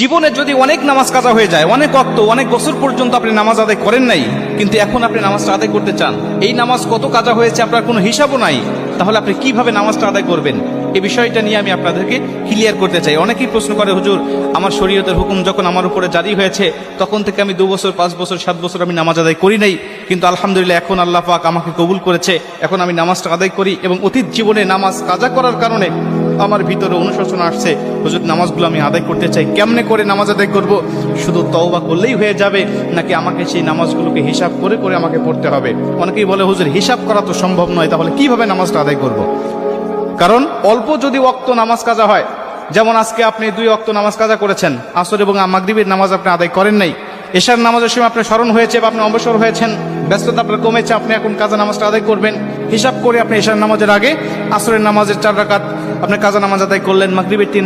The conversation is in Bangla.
জীবনে যদি অনেক নামাজ কাজা হয়ে যায়, অনেক অক্ত অনেক বছর পর্যন্ত আপনি নামাজ আদায় করেন নাই, কিন্তু এখন আপনি নামাজটা আদায় করতে চান, এই নামাজ কত কাজা হয়েছে আপনার কোনো হিসাবও নাই, তাহলে আপনি কীভাবে নামাজটা আদায় করবেন? এই বিষয়টা নিয়ে আমি আপনাদেরকে ক্লিয়ার করতে চাই। অনেকেই প্রশ্ন করে, হুজুর, আমার শরীয়তের হুকুম যখন আমার উপরে জারি হয়েছে, তখন থেকে আমি দু বছর পাঁচ বছর, সাত বছর আমি নামাজ আদায় করি নাই, কিন্তু আলহামদুলিল্লাহ এখন আল্লাহ পাক আমাকে কবুল করেছে। এখন আমি নামাজটা আদায় করি এবং অতীত জীবনে নামাজ কাজা করার কারণে আমার ভিতরে অনুশোচনা আসছে, হুজুর, নামাজগুলো আমি আদায় করতে চাই। কেমনে করে নামাজ আদায় করব? শুধু তওবা করলেই হয়ে যাবে, নাকি আমাকে সেই নামাজগুলোকে হিসাব করে করে আমাকে পড়তে হবে? অনেকেই বলে, হুজুর, হিসাব করা তো সম্ভব নয়, তাহলে কীভাবে নামাজটা আদায় করব। কারণ অল্প যদি অক্ত নামাজ কাজা হয়, যেমন আজকে আপনি দুই অক্ত নামাজ কাজা করেছেন, আসর এবং মাগরিবের নামাজ আপনি আদায় করেন নাই, এশার নামাজের সময় আপনার স্মরণ হয়েছে বা আপনি অবসর হয়েছেন, ব্যস্ততা আপনার কমেছে, আপনি এখন কাজা নামাজটা আদায় করবেন। হিসাব করে আপনি এশার নামাজের আগে আসরের নামাজের চার রাকাত আপনি কাজা নামাজ আদায় করলেন মাগরীবের তিন